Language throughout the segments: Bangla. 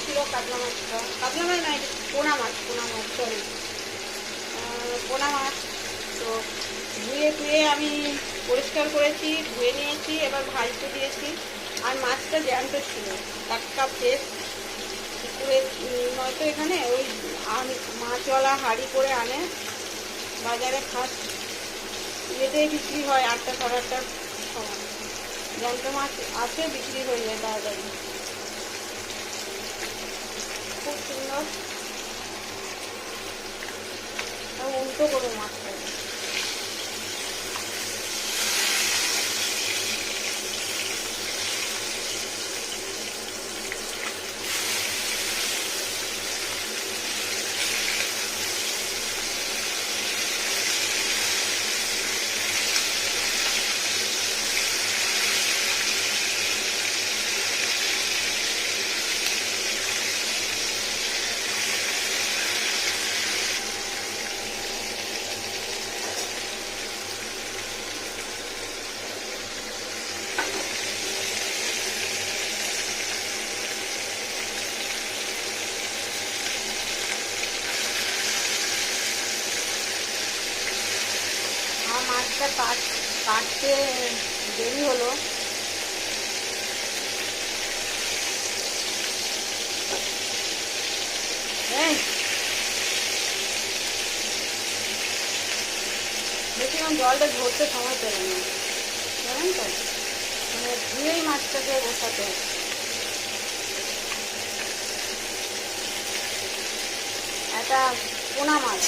ছিল কাতলা মাছটা কাতলা মাছ নয় পোনা মাছ পোনা মাছ সরি পোনা মাছ। তো ধুয়ে ধুয়ে আমি পরিষ্কার করেছি ধুয়ে নিয়েছি এবার ভাজতে দিয়েছি। আর মাছটা জ্যান্ত ছিল টাটকা ফ্রেশ পুকুরে উম, নয়তো এখানে ওই মাছওয়ালা হাঁড়ি করে আনে বাজারে খাস। ইয়েতেই বিক্রি হয় আটটা সাড়ে আটটার সময়। জ্যান্ত মাছ আছে বিক্রি হয়ে যায় তাড়াতাড়ি আর উল্টো করে মাছটা আমার মাছটা কাট কাটতে দেরি হলো এই দেখছিলাম জলটা ধরতে সময় পেল না জানেন তো মানে ধুয়েই মাছটাকে বসাতে হবে। পোনা মাছ,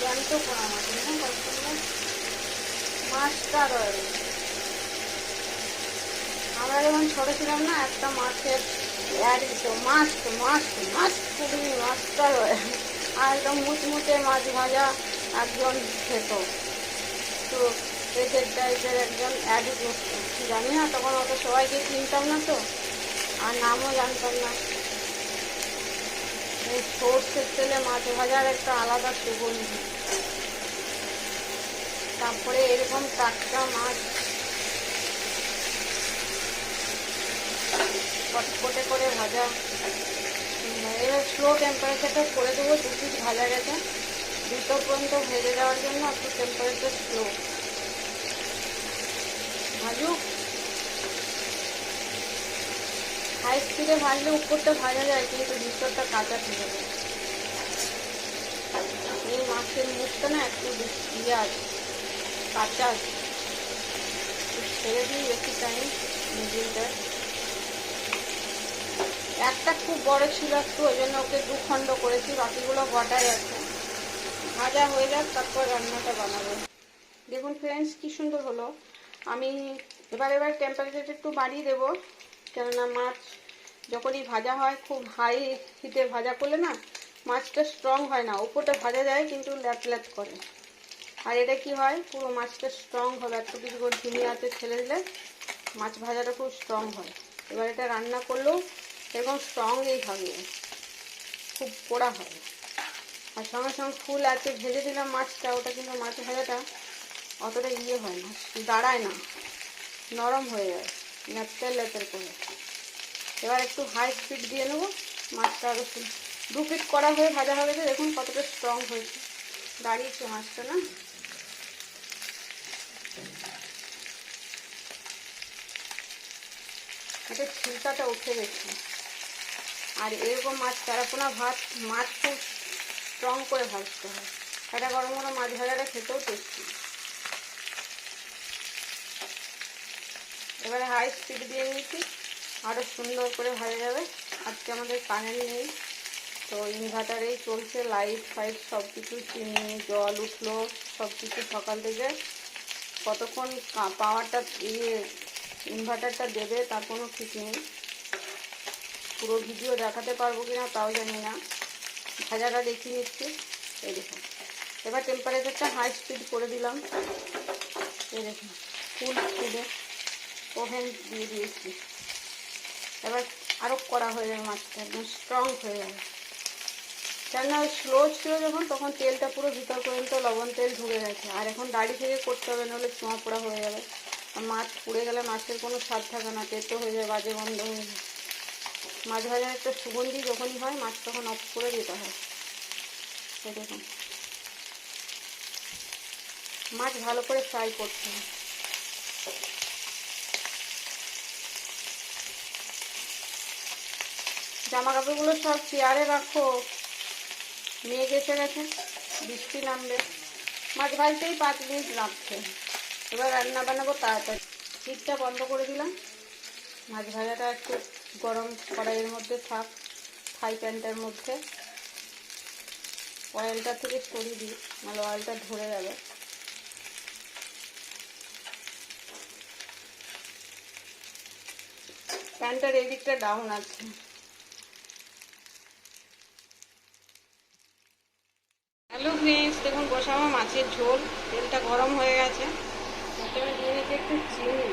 জ্যান্ত পোনা মাছ সুন্দর মাছটা রয়েছে আমরা যখন ছোট ছিলাম না, একটা মাছের অ্যাড দিত, মাছ তো মাছ তো মাছ, খুবই মাছটা রয়েছে আর একদম মুচমুচে মাছ ভাজা একজন খেত। তো পেটের টাইপের একজন অ্যাড জানি না, তখন অত সবাইকে চিনতাম না তো, আর নামও জানতাম না। এই সর্ষের তেলে মাছ ভাজার একটা আলাদা সুগন্ধি। তারপরে এরকম টাটকা মাছ। কটকটে করে ভাজা। এবার স্লো টেম্পারেচারটা করে দেবো, দু পিস ভাজা গেছে। ভিতর পর্যন্ত ভেজে যাওয়ার জন্য একটু টেম্পারেচার স্লো ভাজুক। হাই স্পিডে ভাজলে উপরটা ভাজা যায়, কিন্তু ভিতরটা কাঁচা থেকে যায় এই মাছের মুখটা না একটু ইয়ে কাঁচা ছেড়ে দিই বেশি টাইম মিডিলটা একটা খুব বড় ছিল একটু, ওই জন্য ওকে দু খণ্ড করেছি, বাকিগুলো গোটাই আছে। ভাজা হয়ে যাক, তারপর রান্নাটা বানাবো। দেখুন ফ্রেন্ডস কি সুন্দর হলো। আমি এবার এবার টেম্পারেচারটা একটু বাড়িয়ে দেবো। কেননা মাছ যখনই ভাজা হয়, খুব হাই হিটে ভাজা করলে না, মাছটা স্ট্রং হয় না। উপরটা ভাজা যায়, কিন্তু ল্যাট ল্যাট করে। আর এটা কি হয়, পুরো মাছটা স্ট্রং হবে। একটু কিছু করে ঝিমি আছে ছেড়ে দিলে মাছ ভাজাটা খুব স্ট্রং হয়। এবার এটা রান্না করলেও এরকম স্ট্রংই থাকবে খুব পোড়া হয় আর সঙ্গে সঙ্গে ফুল আছে, ভেজে দিলাম মাছটা। ওটা কিন্তু মাছ ভাজাটা অতটা ইয়ে হয় না, দাঁড়ায় না, নরম হয়ে যায় লেপতে লেপের করে। এবার একটু হাই স্পিড দিয়ে নেব, মাছটা সুন- দু পিট করা হয়ে ভাজা হয়ে গেছে, দেখুন কতটা স্ট্রং হয়েছে। দাঁড়িয়েছে মাছটা না। এটা ছিলকাটা উঠে গেছে। আর এরকম মাছ চারাপোনা ভাত, মাছ খুব স্ট্রং করে ভাজতে হয়। এটা গরম গরম মাছ ভাজাটা খেতেও টেস্টি এবারে হাই স্পিড দিয়ে নিয়েছি। আরও সুন্দর করে ভাজা যাবে। আজকে আমাদের কারেন্ট নেই তো ইনভার্টারেই চলছে লাইট ফাইট সব কিছু চিনি, জল উঠল সব কিছু সকাল থেকে। কতক্ষণ পাওয়ারটা ইয়ে ইনভার্টারটা দেবে তার কোনো ঠিক নেই। পুরো ভিডিও দেখাতে পারব কি না তাও জানি না। ভাজাটা দেখিয়ে নিচ্ছি। এই দেখুন। এবার টেম্পারেচারটা হাই স্পিড করে দিলাম। এই দেখুন। ফুল স্পিডে ওভেন দিয়ে দিয়েছি। এবার আরও কড়া হয়ে যাবে মাছটা, একদম স্ট্রং হয়ে যাবে। কেননা স্লো ছিল যখন, তখন তেলটা পুরো ভিতর পর্যন্ত লবণ তেল ঢুকে গেছে। আর এখন দাড়ি থেকে করতে হবে, নাহলে চোঁয়া পোড়া হয়ে যাবে। আর মাছ পুড়ে গেলে মাছের কোনো স্বাদ থাকে না, তেতো হয়ে যায়, বাজে গন্ধ হয়ে যায়। মাছ ভাজার একটা সুগন্ধি যখনই হয়, মাছ তখন অফ করে দিতে হয়। দেখুন। মাছ ভালো করে ফ্রাই করতে হয় জামা কাপড়গুলো সব চেয়ারে রাখো। মেঘ এসে গেছে, বৃষ্টি নামবে। মাছ ভাজতেই পাঁচ মিনিট লাগছে এবার রান্না বানাবো তাড়াতাড়ি। হিটটা বন্ধ করে দিলাম। মাছ ভাজাটা একটু গরম কড়াইয়ের মধ্যে থাক, ফ্রাই প্যানটার মধ্যে। অয়েলটা থেকে সরিয়ে দিই, নাহলে অয়েলটা ধরে যাবে। প্যানটার এই দিকটা ডাউন আছে। হ্যালো ফ্রেন্ডস, দেখুন, বসাবো মাছের ঝোল। তেলটা গরম হয়ে গেছে। প্রথমে দিয়ে নিচ্ছি একটু চিনি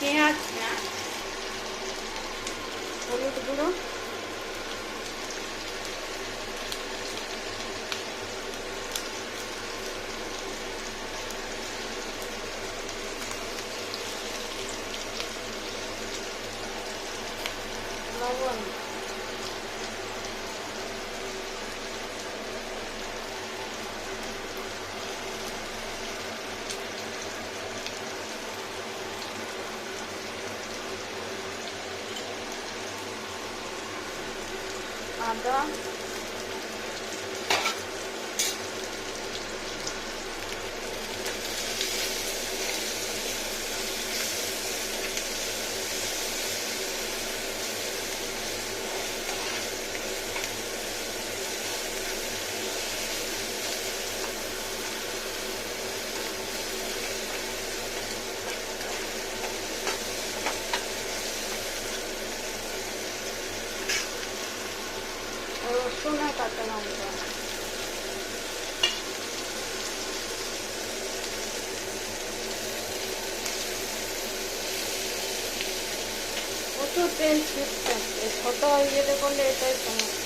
পেঁয়াজ হলুদ গুঁড়ো লবণ আদা রসুন আর কাঁচা লঙ্কা প্রচুর তেল ছিটছে এই ছোট ইয়েতে করলে এটাই সমস্যা আর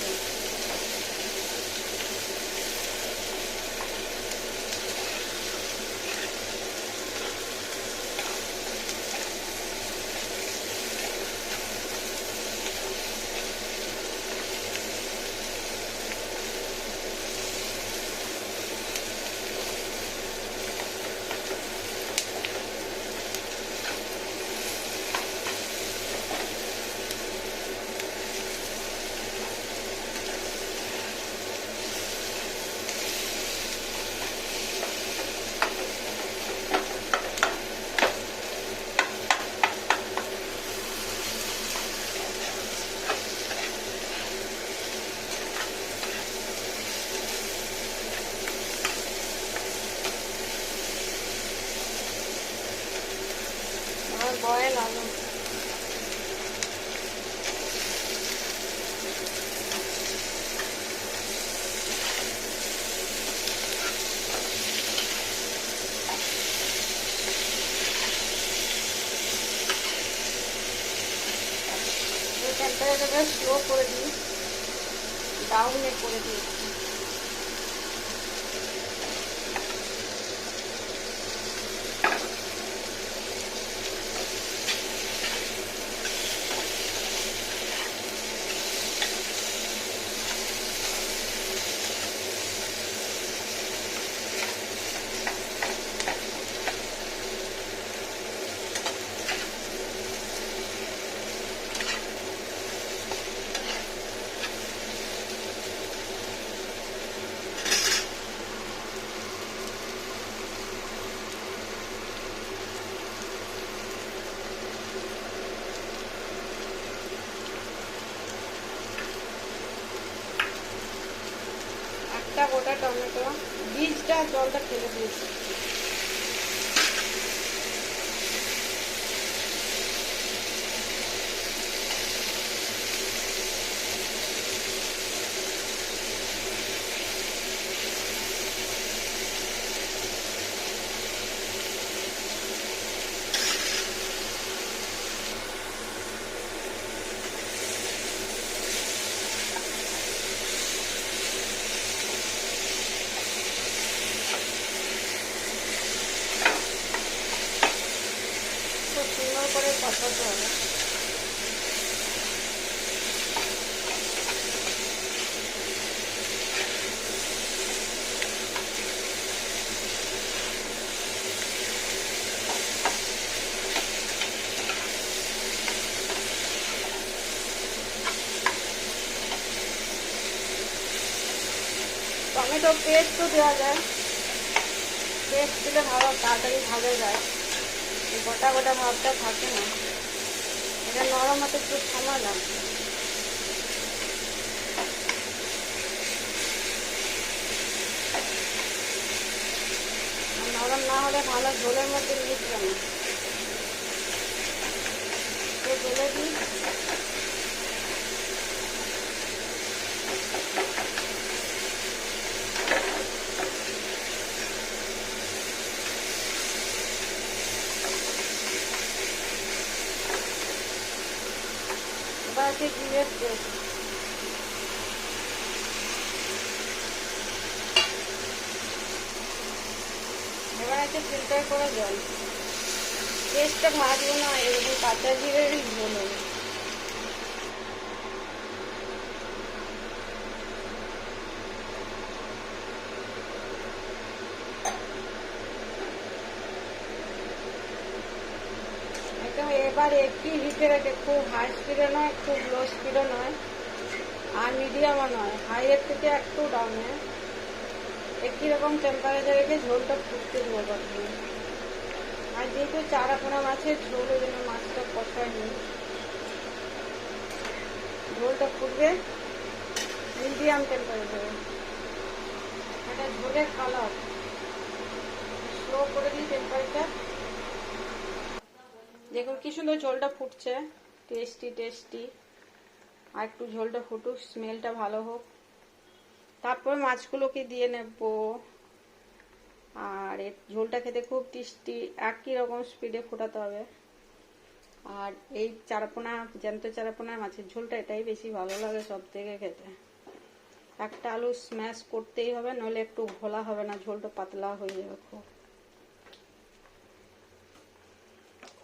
জলটা ফেলে দিয়েছি খুব সুন্দর করে কষাতে হবে টমেটো পেস্টও দেওয়া যায়। পেস্ট দিলে ভালো, তাড়াতাড়ি ভাজা যায়। গোটা গোটা ভাবটা থাকে না। এটা নরম হতে একটু সময় লাগবে। নরম না হলে ভালো ঝোলের মধ্যে মিশবে না। তো ঢেলে দিই আছে জিরের এবার আছে ফিল্টার করে জল পেস্টটা ভাজবো না, এরকম কাঁচা জিরেরই ঝোল হবে একদম এবার একটি হিটে রেখে খুব হাই স্পিডে নয়, খুব লো স্পিডে নয়, আর মিডিয়ামও নয়। হাইয়ের থেকে একটু ডাউনে একই রকম টেম্পারেচার রেখে ঝোলটা ফুটতে দেবো প্রথমে আর যেহেতু চারা পোনা মাছের ঝোল ওই জন্য মাছটা কষায়নি। ঝোলটা ফুটবে মিডিয়াম টেম্পারেচারে এটা ঝোলের কালার স্লো করে দিই টেম্পারেচার দেখুন, কি সুন্দর ঝোলটা ফুটছে। টেস্টি টেস্টি আর একটু ঝোলটা ফুটুক স্মেলটা ভালো হোক। তারপর মাছগুলোকে দিয়ে নেব। আর এর ঝোলটা খেতে খুব টেস্টি একই রকম স্পিডে ফোটাতে হবে। আর এই চারাপোনা, জ্যান্ত চারাপোনা মাছের ঝোলটা এটাই বেশি ভালো লাগে সব থেকে খেতে। একটা আলু স্ম্যাশ করতেই হবে, নইলে একটু ঘোলা হবে না, ঝোলটা পাতলা হয়ে যাবে খুব।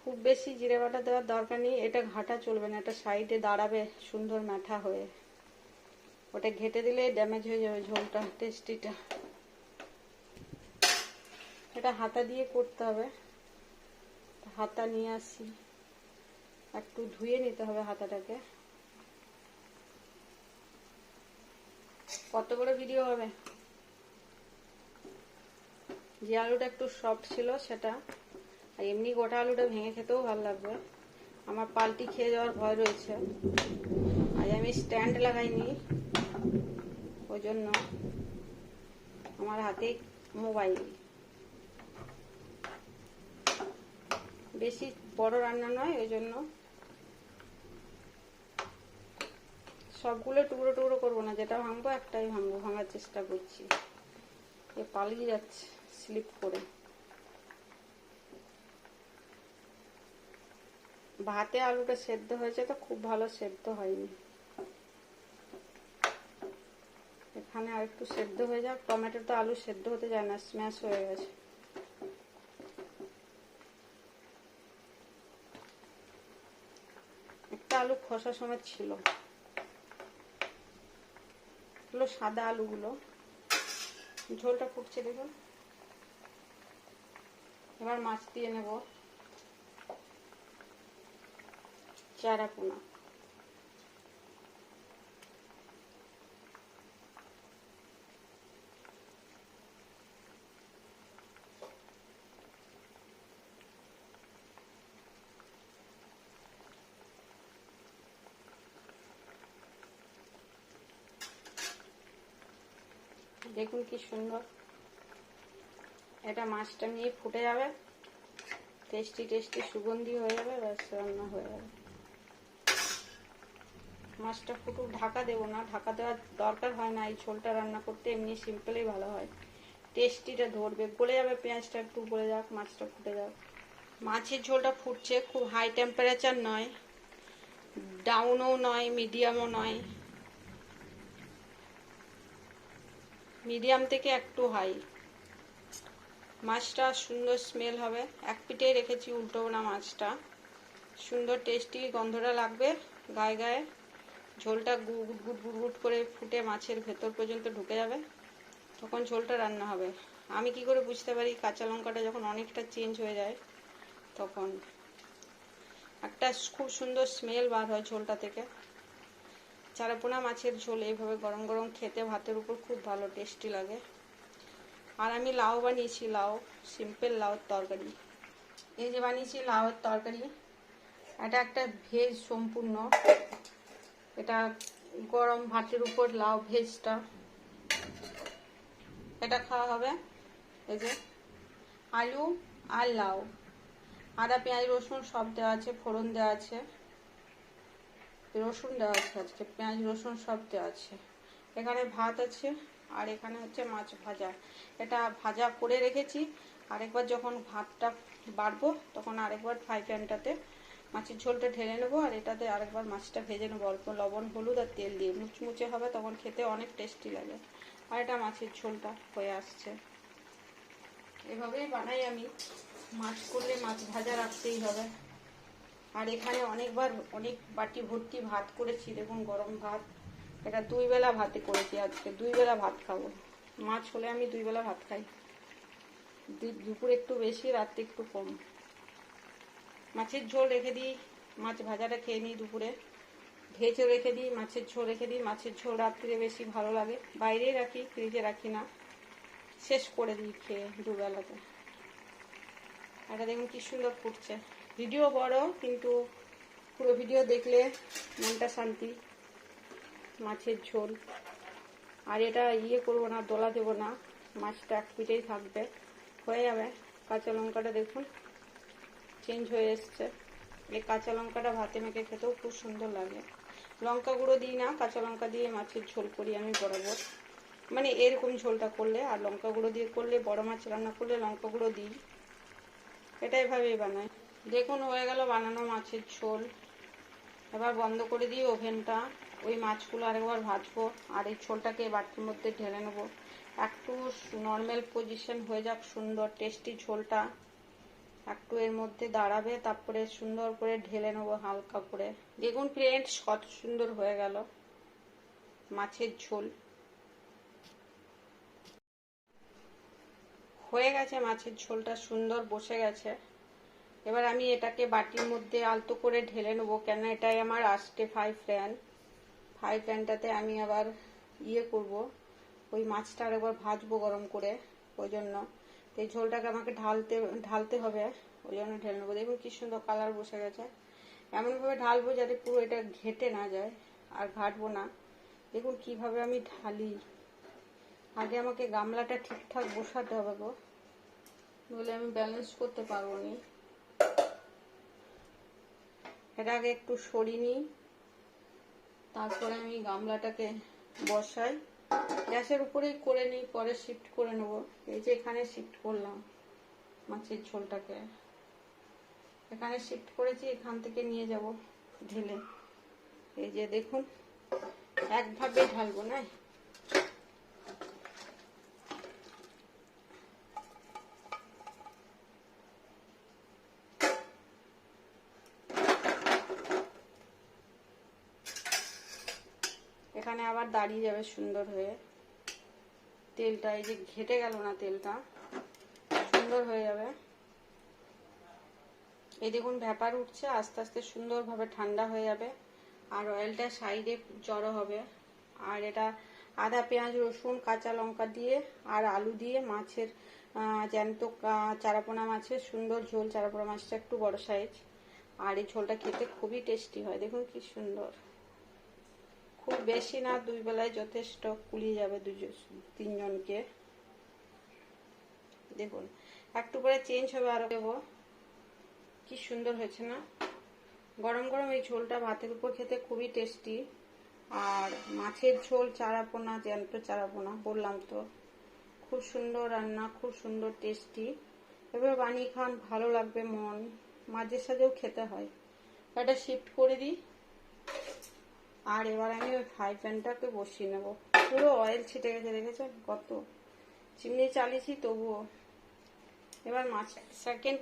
খুব বেশি জিরে বাটা দেওয়ার দরকার নেই, এটা ঘাটা চলবে না, এটা সাইডে দাঁড়াবে সুন্দর মাঠা হয়ে। ওটা ঘেটে দিলে ড্যামেজ হয়ে যাবে ঝোলটা টেস্টিটা এটা হাতা দিয়ে করতে হবে। হাতা নিয়ে আসি। একটু ধুয়ে নিতে হবে হাতাটাকে। কত বড় ভিডিও হবে? যে আলুটা একটু সফট ছিল সেটা। আর এমনি গোটা আলুটা ভেঙে খেতেও ভালো লাগবে। আমার পাল্টি খেয়ে যাওয়ার ভয় রয়েছে। আজ আমি স্ট্যান্ড লাগাইনি। ওই জন্য আমার হাতে মোবাইল। বেশি বড় রান্না নয়, ওই জন্য সবগুলো টুকরো টুকরো করব না, যেটা ভাঙবো একটাই ভাঙবো, ভাঙার চেষ্টা করছি। এ পালিয়ে যাচ্ছে স্লিপ করে। ভাতে আলুটা সেদ্ধ হয়েছে তো খুব ভালো সেদ্ধ হয়নি। এখানে আর একটু সেদ্ধ হয়ে যাক। টমেটো তো আলু সেদ্ধ হতে যায় না স্ম্যাশ হয়ে গেছে। একটা আলু খসা সময় ছিল। সাদা আলুগুলো। ঝোলটা ফুটছে দেখুন। এবার মাছ দিয়ে নেব। চারাপোনা দেখুন কি সুন্দর। এটা মাছটা নিয়ে ফুটে যাবে। টেস্টি টেস্টি, সুগন্ধি হয়ে যাবে, ব্যাস, রান্না হয়ে যাবে। মাছটা ফুটুক ঢাকা দেবো না। ঢাকা দেওয়ার দরকার হয় না, এই ঝোলটা রান্না করতে এমনি সিম্পলেই ভালো হয়। টেস্টিটা ধরবে। গলে যাবে পেঁয়াজটা একটু, গলে যাক, মাছটা ফুটে যাক। মাছের ঝোলটা ফুটছে, খুব হাই টেম্পারেচার নয় ডাউনও নয় মিডিয়ামও নয়। মিডিয়াম থেকে একটু হাই মাছটা সুন্দর স্মেল হবে। এক পিঠেই রেখেছি উল্টো না মাছটা। সুন্দর টেস্টি গন্ধটা লাগবে গায়ে গায়ে। ঝোলটা গুট গুট গুট গুট করে ফুটে মাছের ভেতর পর্যন্ত ঢুকে যাবে। তখন ঝোলটা রান্না হবে। আমি কি করে বুঝতে পারি কাঁচা লঙ্কাটা যখন অনেকটা চেঞ্জ হয়ে যায়? তখন একটা খুব সুন্দর স্মেল বার হয় ঝোলটা থেকে। চারাপোনা মাছের ঝোল এইভাবে গরম গরম খেতে ভাতের উপর খুব ভালো টেস্টি লাগে। আর আমি লাউ বানিয়েছি, লাউ সিম্পল লাউর তরকারি। এই যে বানিয়েছি লাউয়ের তরকারি, এটা একটা ভেজ সম্পূর্ণ। এটা গরম ভাতের উপর লাউ ভেজটা। এটা খাওয়া হবে, এই যে আলু আর লাউ। আদা, পেঁয়াজ, রসুন সব দেওয়া আছে, ফোড়ন দেওয়া আছে। রসুন দেওয়া আছে আজকে, পেঁয়াজ, রসুন সব দেওয়া আছে। এখানে ভাত আছে আর এখানে হচ্ছে মাছ ভাজা। এটা ভাজা করে রেখেছি। আরেকবার যখন ভাতটা বাড়বো তখন আরেকবার ফ্রাই প্যানটাতে মাছের ঝোলটা ঢেলে নেব আর এটাতে আরেকবার মাছটা ভেজে নেব। অল্প লবণ, হলুদ আর তেল দিয়ে। মুচমুচে হবে, তখন খেতে অনেক টেস্টি লাগে। আর এটা মাছের ঝোলটা হয়ে আসছে। এভাবেই বানাই আমি। মাছ করলে মাছ ভাজা রাখতেই হবে। আর এখানে অনেকবার, অনেক বাটি ভর্তি ভাত করেছি, দেখুন গরম ভাত। এটা দুই বেলা ভাতে করেছি আজকে, দুই বেলা ভাত খাব। মাছ হলে আমি দুই বেলা ভাত খাই। দুপুর একটু বেশি, রাত্রে একটু কম। মাছের ঝোল রেখে দিই, মাছ ভাজাটা খেয়ে নিই দুপুরে। ভেজও রেখে দিই, মাছের ঝোল রেখে দিই, মাছের ঝোল রাত্রে বেশি ভালো লাগে। বাইরেই রাখি, ফ্রিজে রাখি না। শেষ করে দিই খেয়ে দুবেলাতে। এটা দেখুন কি সুন্দর ফুটছে। ভিডিও বড়, কিন্তু পুরো ভিডিও দেখলে মনটা শান্তি। মাছের ঝোল। আর এটা ইয়ে করব না, দোলা দেবো না। মাছটা এক পিঠেই থাকবে। হয়ে যাবে। কাঁচা লঙ্কাটা দেখুন। চেঞ্জ হয়ে এসছে। এই কাঁচা লঙ্কাটা ভাতে মেখে খেতেও খুব সুন্দর লাগে। লঙ্কা গুঁড়ো দিই না, কাঁচা লঙ্কা দিয়ে মাছের ঝোল করি আমি বরাবর। মানে এরকম ঝোলটা করলে, আর লঙ্কা গুঁড়ো দিয়ে করলে, বড় মাছ রান্না করলে লঙ্কা গুঁড়ো দিই। এটা এভাবেই বানাই। দেখুন, হয়ে গেল বানানো মাছের ঝোল। এবার বন্ধ করে দিই ওভেনটা। ওই মাছগুলো আরেকবার ভাজবো, আর এই ঝোলটাকে বাটির মধ্যে ঢেলে নেব। একটু নর্মাল পজিশন হয়ে যাক, সুন্দর টেস্টি ঝোলটা। একটু এর মধ্যে দাঁড়াবে, তারপরে সুন্দর করে ঢেলে নেব হালকা করে। দেখুন ফ্রেন্ডস কত সুন্দর হয়ে গেল। মাছের ঝোল। হয়ে গেছে মাছের ঝোলটা, সুন্দর বসে গেছে। এবার আমি এটাকে বাটির মধ্যে আলতো করে ঢেলে নেব কেন এটাই আমার আসতে ফ্রাই প্যান ফ্রাই প্যানটাতে আমি আবার ইয়ে করব, ওই মাছটা আরেকবার ভাজবো গরম করে, ওই জন্য। এই ঝোলটাকে আমাকে ঢালতে ঢালতে হবে ওই জন্য ঢেলে নেব। দেখুন কি সুন্দর কালার বসে গেছে। এমনভাবে ঢালবো যাতে পুরো এটা ঘেটে না যায় আর ঘাটবো না। দেখুন কীভাবে আমি ঢালি। আগে আমাকে গামলাটা ঠিকঠাক বসাতে হবে গো। নইলে আমি ব্যালেন্স করতে পারব নি। এটা আগে একটু সরিয়ে নিই। তারপরে আমি গামলাটাকে বসাই। গ্যাসের উপরেই করে নিই, পরে শিফট করে নেব। এই যে এখানে শিফট করলাম মাছের ঝোলটাকে। এখানে শিফট করেছি, এখান থেকে নিয়ে যাব ঢেলে। এই যে দেখুন, একভাবে ঢালবো না এখানে আবার দাঁড়িয়ে যাবে সুন্দর হয়ে। তেলটা এই যে ঘেটে গেল না তেলটা, সুন্দর হয়ে যাবে। এই দেখুন ব্যাপার উঠছে, আস্তে আস্তে সুন্দরভাবে ঠান্ডা হয়ে যাবে, আর অয়েলটা সাইডে জড়ো হবে। আর এটা আদা, পেঁয়াজ, রসুন, কাঁচা লঙ্কা দিয়ে আর আলু দিয়ে মাছের জ্যান্ত চারাপোনা মাছের সুন্দর ঝোল, চারাপোনা মাছটা একটু বড় সাইজ আর এই ঝোলটা খেতে খুবই টেস্টি হয়, দেখুন কি সুন্দর। খুব বেশি না, দুই বেলায় যথেষ্ট কুলিয়ে যাবে দুজন, তিনজনকে। দেখুন, একটু করে চেঞ্জ হবে আরও দেবো। কি সুন্দর হয়েছে না? গরম গরম এই ঝোলটা ভাতের উপর খেতে খুবই টেস্টি আর মাছের ঝোল চারাপোনা, জ্যান্ত চারাপোনা, বললাম তো। খুব সুন্দর রান্না, খুব সুন্দর টেস্টি এবার বানিয়ে খান ভালো লাগবে মন। মাঝে সাঝেও খেতে হয়। এটা শিফট করে দিই? আর এবার আমি ওই ফ্রাই প্যানটাকে বসিয়ে নেব। পুরো অয়েল ছিটে গেছে দেখেছেন কত চিমনি চালিয়েছি, তবুও। এবার মাছ সেকেন্ড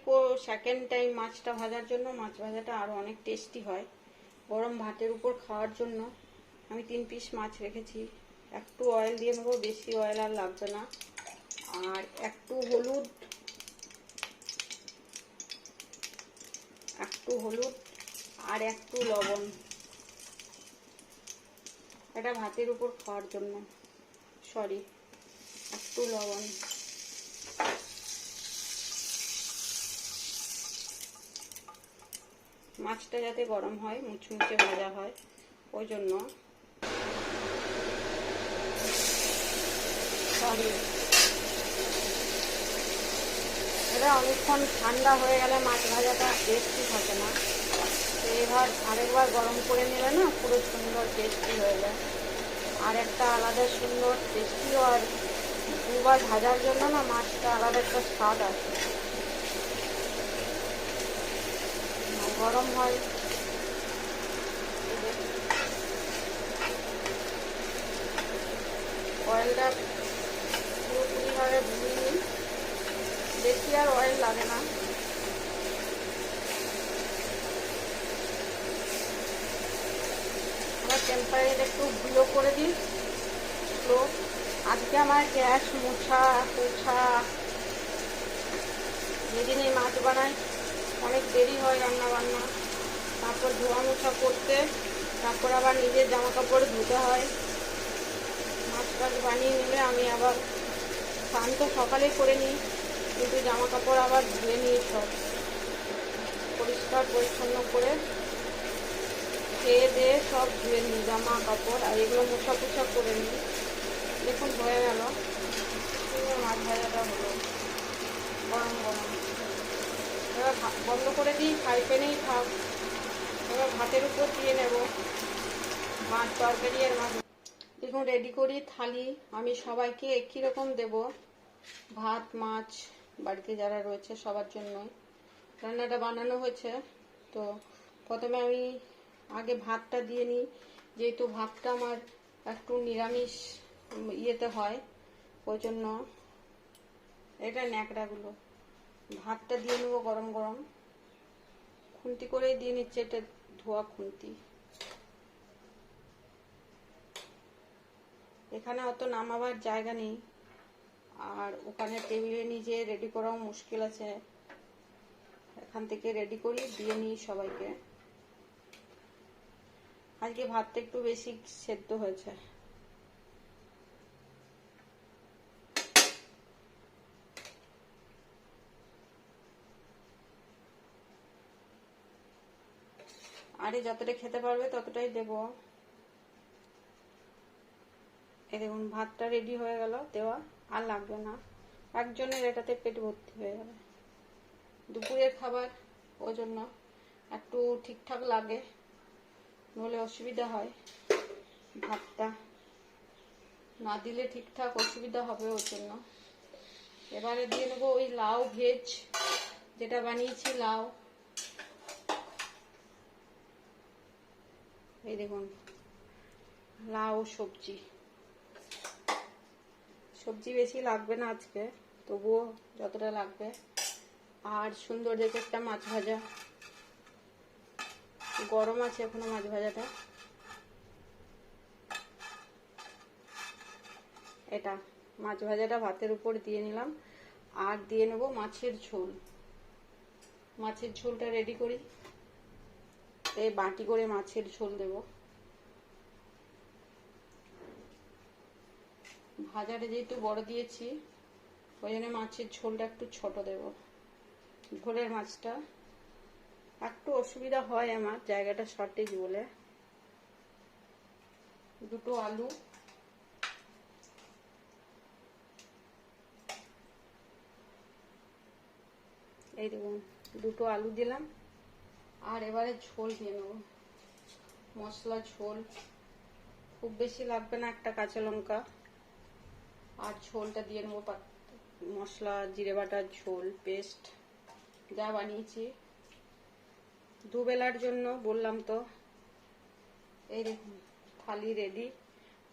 সেকেন্ড টাইম মাছটা ভাজার জন্য, মাছ ভাজাটা আরও অনেক টেস্টি হয়। গরম ভাতের উপর খাওয়ার জন্য আমি তিন পিস মাছ রেখেছি। একটু অয়েল দিয়ে নেব, বেশি অয়েল আর লাগবে না। আর একটু হলুদ একটু হলুদ আর একটু লবণ। এটা ভাতের উপর খাওয়ার জন্য। সরি একটু লবণ। মাছটা যাতে গরম হয়, মুচমুচে ভাজা হয়, ওই জন্য। এটা অনেকক্ষণ ঠান্ডা হয়ে গেলে মাছ ভাজাটা টেস্টি থাকে না। এবার আরেকবার গরম করে নিলে না? পুরো সুন্দর টেস্টি হয়ে যায়। আর একটা আলাদা সুন্দর টেস্টিও আর দুবার ভাজার জন্য না মাছটা আলাদা একটা স্বাদ আসে। গরম হয়। অয়েলটা পুরোপুরিভাবে ভুলিয়ে বেশি আর অয়েল লাগে না আমার টেম্পারেচার একটু গুলো করে দিন। স্লো আজকে আমার গ্যাস, মোছা, পোছা যেদিন এই মাছ বানাই, অনেক দেরি হয় রান্না বান্না তারপর ধোয়া মোছা করতে, তারপর আবার নিজের জামা কাপড় ধুতে হয়। মাছ টাছ বানিয়ে নিলে আমি আবার স্নান তো সকালেই করে নিই, কিন্তু জামা কাপড় আবার ধুয়ে নিই সব। পরিষ্কার, পরিচ্ছন্ন করে খেয়ে দিয়ে সব ধুয়ে নিই, জামা, কাপড় আর এগুলো মোছা পোছা করে নিই। দেখুন, হয়ে গেল। মাছ ভাজাটা হলো। গরম গরম। এবার বন্ধ করে দিই, ফ্রাই প্যানেই থাক এবার ভাতের উপর দিয়ে নেব মাছ, তরকারি আর মাছ। দেখুন রেডি করি থালি। আমি সবাইকে একই রকম দেব। ভাত, মাছ, বাড়িতে যারা রয়েছে সবার জন্যই। রান্নাটা বানানো হয়েছে। তো প্রথমে আমি আগে ভাতটা দিয়ে নিই। যেহেতু ভাতটা আমার একটু নিরামিষ ইয়েতে হয় ওই জন্য এটা ন্যাকড়াগুলো। ভাতটা দিয়ে নেব গরম গরম। খুন্তি করেই দিয়ে নিচ্ছে, এটা ধোয়া খুন্তি। এখানে অত নামাবার জায়গা নেই। আর ওখানে টেবিলে নিজে রেডি করাও মুশকিল আছে। এখান থেকে রেডি করি দিয়ে নিই সবাইকে। আজকে ভাতটা একটু বেশি সেদ্ধ হয়েছে। আরে যতটা খেতে পারবে ততটাই দেব। এই দেখুন, ভাতটা রেডি হয়ে গেল, দেওয়া আর লাগবে না। একজনের এটাতে পেট ভর্তি হয়ে যাবে। দুপুরের খাবার ওই জন্য একটু ঠিকঠাক লাগে। নলে অসুবিধা হয়। ভাতটা না দিলে ঠিকঠাক অসুবিধা হবে ওর জন্য। এবারে দিয়ে নেব ওই লাউ ভেজ, যেটা বানিয়েছি লাউ। এই দেখুন, লাউ সবজি। সবজি বেশি লাগবে না আজকে, তবুও যতটা লাগবে। আর সুন্দর দেখে একটা মাছ ভাজা। গরম আছে এখনও মাছ ভাজাটা। এটা, মাছ ভাজাটা ভাতের উপর দিয়ে নিলাম। আর দিয়ে নেব মাছের ঝোল। মাছের ঝোলটা রেডি করি। এই বাটি করে মাছের ঝোল দেব। ভাজাটা যেহেতু বড় দিয়েছি, ওই জন্য মাছের ঝোলটা একটু ছোট দেব। ঝোলের মাছটা একটু অসুবিধা হয় আমার, জায়গাটা শর্টেজ বলে। দুটো আলু। এই দেখুন, দুটো আলু দিলাম। আর এবারে ঝোল দিয়ে নেব। মশলা, ঝোল। খুব বেশি লাগবে না একটা কাঁচা লঙ্কা। আর ঝোলটা দিয়ে নেব মশলা, জিরে বাটার ঝোল, পেস্ট। যা বানিয়েছি। দুবেলার জন্য বললাম তো। এই দেখুন, থালি রেডি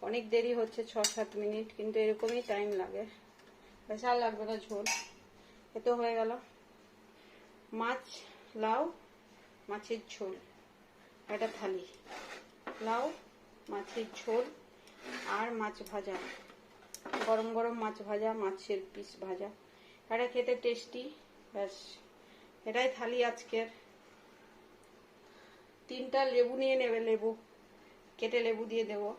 অনেক দেরি হচ্ছে ছ সাত মিনিট, কিন্তু এরকমই টাইম লাগে। বেশ আর লাগবে না, ঝোল। এতো হয়ে গেল। মাছ লাউ, মাছের ঝোল। একটা থালি। লাউ, মাছের ঝোল আর মাছ ভাজা। গরম গরম মাছ ভাজা, মাছের পিস ভাজা। এটা খেতে টেস্টি ব্যাস। এটাই থালি আজকের। তিনটা লেবু নিয়ে নেবে লেবু কেটে লেবু দিয়ে দেবো।